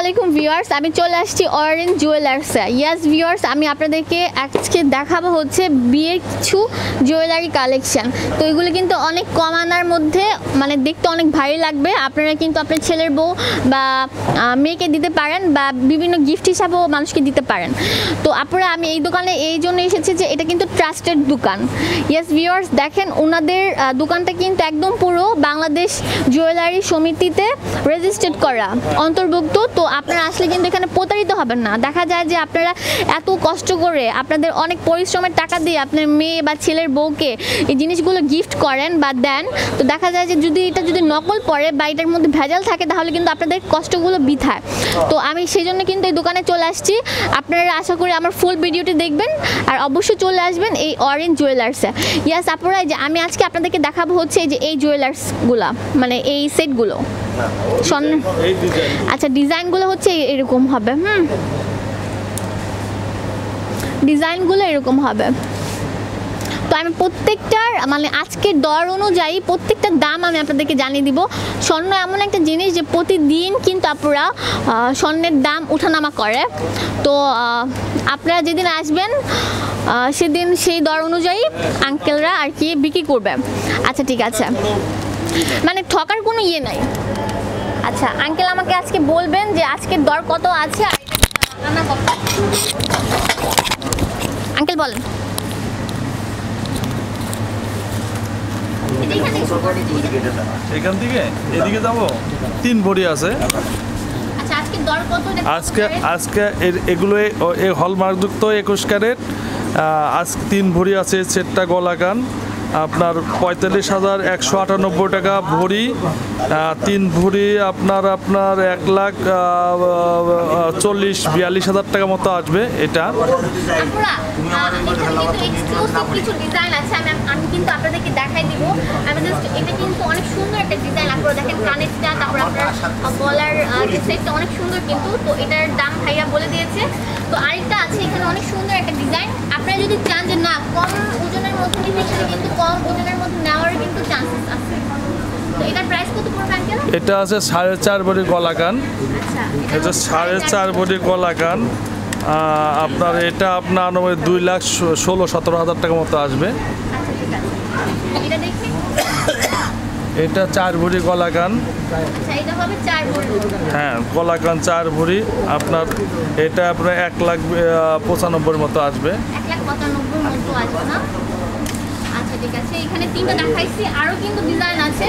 আলাইকুম ভিউয়ার্স, আমি চলে আসছি অরেঞ্জ জুয়েলার্সে ইয়াস ভিউয়ার্স, আমি আপনাদেরকে আজকে দেখাবো হচ্ছে বিয়ের কিছু জুয়েলারি কালেকশন তো এগুলো কিন্তু অনেক কম আনার মধ্যে মানে দেখতে অনেক ভারী লাগবে। আপনারা কিন্তু আপনার ছেলের বউ বা মেয়েকে দিতে পারেন বা বিভিন্ন গিফট হিসাবেও মানুষকে দিতে পারেন। তো আপনারা, আমি এই দোকানে এই জন্য এসেছি যে এটা কিন্তু ট্রাস্টেড দোকান। ইয়েস ভিউয়ার্স দেখেন ওনাদের দোকানটা কিন্তু একদম পুরো বাংলাদেশ জুয়েলারি সমিতিতে রেজিস্টার্ড করা, অন্তর্ভুক্ত। তো আপনারা আসলে কিন্তু এখানে প্রতারিত হবেন না। দেখা যায় যে আপনারা এত কষ্ট করে আপনাদের অনেক পরিশ্রমের টাকা দিয়ে আপনার মেয়ে বা ছেলের বউকে এই জিনিসগুলো গিফট করেন বা দেন, তো দেখা যায় যে যদি এটা যদি নকল পড়ে বা এটার মধ্যে ভেজাল থাকে, তাহলে কিন্তু আপনাদের কষ্টগুলো বৃথায়। তো আমি সেই জন্য কিন্তু এই দোকানে চলে আসছি। আপনারা আশা করি আমার ফুল ভিডিওটি দেখবেন। আর অবশ্যই চলে আসবেন এই অরেঞ্জ জুয়েলার্সে ইয়াস আপনারা যে আমি আজকে আপনাদেরকে দেখাবো হচ্ছে যে এই জুয়েলার্সগুলা মানে এই সেটগুলো আচ্ছা ডিজাইনগুলো হচ্ছে এরকম হবে, হুম? ডিজাইনগুলো এরকম হবে। তো আমি প্রত্যেকটার মানে আজকের দর অনুযায়ী প্রত্যেকটার দাম আমি আপনাদেরকে জানিয়ে দিব। স্বর্ণ এমন একটা জিনিস যে প্রতিদিন কিন্তু আপনারা স্বর্ণের দাম উঠানামা করে। তো আপনারা যেদিন আসবেন সেদিন সেই দর অনুযায়ী আঙ্কেলরা আর কি বিক্রি করবে। আচ্ছা ঠিক আছে। মানে ঠকার কোনো ইয়ে নাই। আচ্ছা আঙ্কেল আমাকে আজকে বলবেন যে আজকের দর কত আছে আর আনা কত? আঙ্কেল বলেন। এখান থেকে? এদিকে যাব? তিন ভরি আছে। আচ্ছা আজকে এগুলো হলমার্কযুক্ত একুশ ক্যারেট। আজ তিন ভরি আছে সেটটা গলাকান। আপনার পঁয়তাল্লিশ হাজার একশো আটানব্বই টাকা ভরি তিন ভরি আপনার আপনার এক লাখ চল্লিশ, বিয়াল্লিশ হাজার টাকা মতো আসবে এটা। আমি দেখাই আমি এটা কিন্তু অনেক সুন্দর অনেক সুন্দর কিন্তু, তো এটার দাম ভাইয়া বলে দিয়েছে। তো আরেকটা আছে এখানে অনেক সুন্দর একটা ডিজাইন আপনারা যদি চান যে না কম ওজনের মধ্যে নিতে সেটা কিন্তু কম ওজনের মধ্যে নেওয়ার কিন্তু চান্সেস আছে। তো এটার প্রাইস কত পড়বে আঙ্কেল? এটা আছে সাড়ে চার বড়ি গলাকান আচ্ছা এটা সাড়ে চার বড়ি। গলাকান আহ, আপনার এটা আপনার দুই লাখ ষোলো সতেরো হাজার টাকা মতো আসবে আচ্ছা ঠিক আছে এটা দেখি এটা চার ভরি গলাকান আচ্ছা হ্যাঁ গলাকান চার ভরি। আপনার এটা আপনার এক লাখ পঁচানব্বইয়ের মতো আসবে। পঁচানব্বই মতো আসবে আচ্ছা ঠিক আছে। এখানে তিনটা দেখাইছি। আরও কিন্তু ডিজাইন আছে।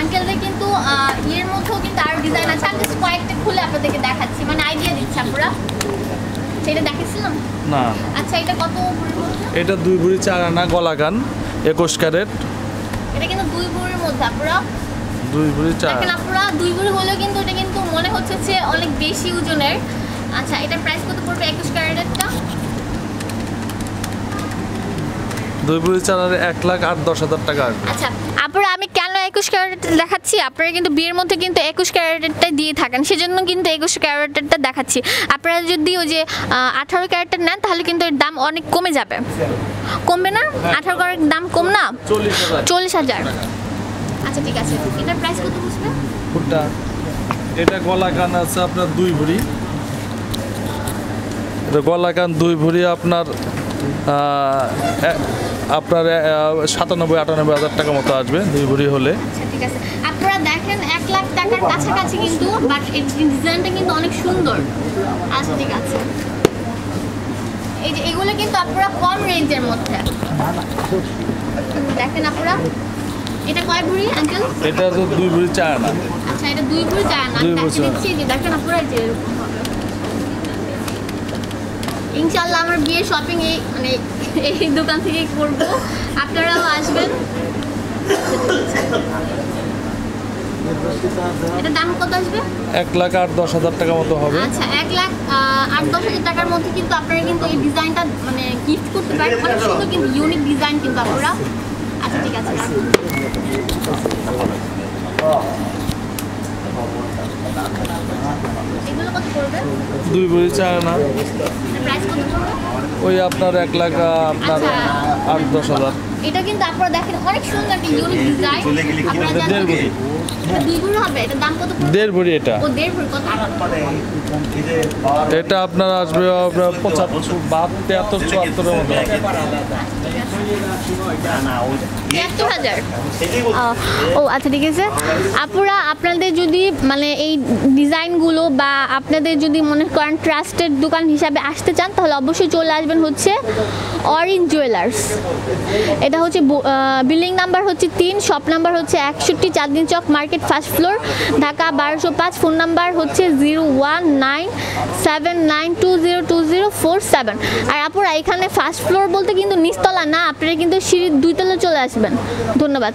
আঙ্কেলদের কিন্তু আহ, ইয়ের মধ্যেও কিন্তু আরও ডিজাইন আছে। আমি just কয়েকটা খুলে আপনাদেরকে দেখাচ্ছি। মানে আইডিয়া দিচ্ছি আপনারা সেটা দেখাচ্ছিলাম না। আচ্ছা এটা কত এটা দুই ভরি চার আনা গলাকান একুশ ক্যারেট। এটা কিন্তু দুই ভরির মধ্যে আপনারা দুই ভরি চার দেখেন আপনারা দুই ভরি হলেও কিন্তু এটা কিন্তু মনে হচ্ছে যে অনেক বেশি ওজনের। আচ্ছা এটা প্রাইস কত পড়বে? একুশ ক্যারেটেরটা? দুই ভরি চার এক লাখ আট দশ হাজার টাকা আসবে। আচ্ছা আপনারা আমি কেন একুশ ক্যারেটের দেখাচ্ছি? আপনারা কিন্তু বিয়ের মধ্যে কিন্তু একুশ ক্যারেটেরটা দিয়ে থাকেন সেজন্য কিন্তু একুশ ক্যারেটেরটা দেখাচ্ছি। আপনারা যদি ওই যে আঠারো ক্যারেটের নেন তাহলে কিন্তু এর দাম অনেক কমে যাবে। কমবে না? আঠারো ক্যারেটের দাম কম না? চল্লিশ হাজার। আচ্ছা ঠিক আছে। এটার প্রাইস কত বুঝবে কোনটা এটা গলাকান আছে আপনার দুই ভরি। এটা গলাকান দুই ভরি আপনার আপনার সাতানব্বই আটানব্বই হাজার টাকা মতো আসবে দুই ভরি হলে। আচ্ছা ঠিক আছে। আপনারা দেখেন এক লাখ টাকার কাছাকাছি কিন্তু বাট এই ডিজাইনটা কিন্তু অনেক সুন্দর। আচ্ছা ঠিক আছে। এই যে এগুলো কিন্তু আপনারা কম রেঞ্জের মধ্যে। দেখেন আপনারা এটা কয় ভরি আঙ্কেল? এটা তো দুই ভরি চায় না আচ্ছা এটা দুই ভরি না চায়। যে দেখেন আপনারা এই যে ইনশাল্লাহ আমার বিয়ে শপিং এই মানে এই দোকান থেকেই করব। আপনারাও আসবেন। এটা দাম কত আসবে? এক লাখ আট দশ হাজার টাকা মতো হবে। আচ্ছা এক লাখ আট দশ হাজার টাকার মধ্যে কিন্তু আপনারা কিন্তু এই ডিজাইনটা মানে গিফট করতে পারেন। অনেক সুন্দর কিন্তু ইউনিক ডিজাইন কিন্তু আপনারা। আচ্ছা ঠিক আছে রাখুন। এগুলো কত পড়বে দুই বই চায় না। ওই আপনার এক লাখ আপনার আচ্ছা। আট দশ হাজার। এটা কিন্তু আপনারা দেখেন অনেক সুন্দর একটা ইউনিক ডিজাইন আপনারা জানেন এটা দুই ভরি হবে এটা দাম কত পড়বে? দেড় ভরি এটা। ও দেড় ভরি কত? এটা আপনার আসবে আপনার পঁচাত্তর বাহাত্তর তেহাত্তর চুয়াত্তরের মতো। তিয়াত্তর হাজার। আহ, ও আচ্ছা ঠিক আছে। আপুরা আপনাদের যদি মানে এই ডিজাইনগুলো বা আপনাদের যদি মনে করেন ট্রাস্টেড দোকান হিসাবে আসতে চান তাহলে অবশ্যই চলে আসবেন হচ্ছে অরেঞ্জ জুয়েলার্স। এটা হচ্ছে বিল্ডিং নাম্বার হচ্ছে তিন শপ নাম্বার হচ্ছে একষট্টি, Chandni Chowk market first floor Dhaka বারোশো পাঁচ ফোন নাম্বার হচ্ছে zero one nine seven nine two zero two zero four seven আর আপুরা, এখানে ফার্স্ট ফ্লোর বলতে কিন্তু নিচতলা না, আপনারা কিন্তু সিঁড়ির দুইতলা চলে আসবেন। ধন্যবাদ।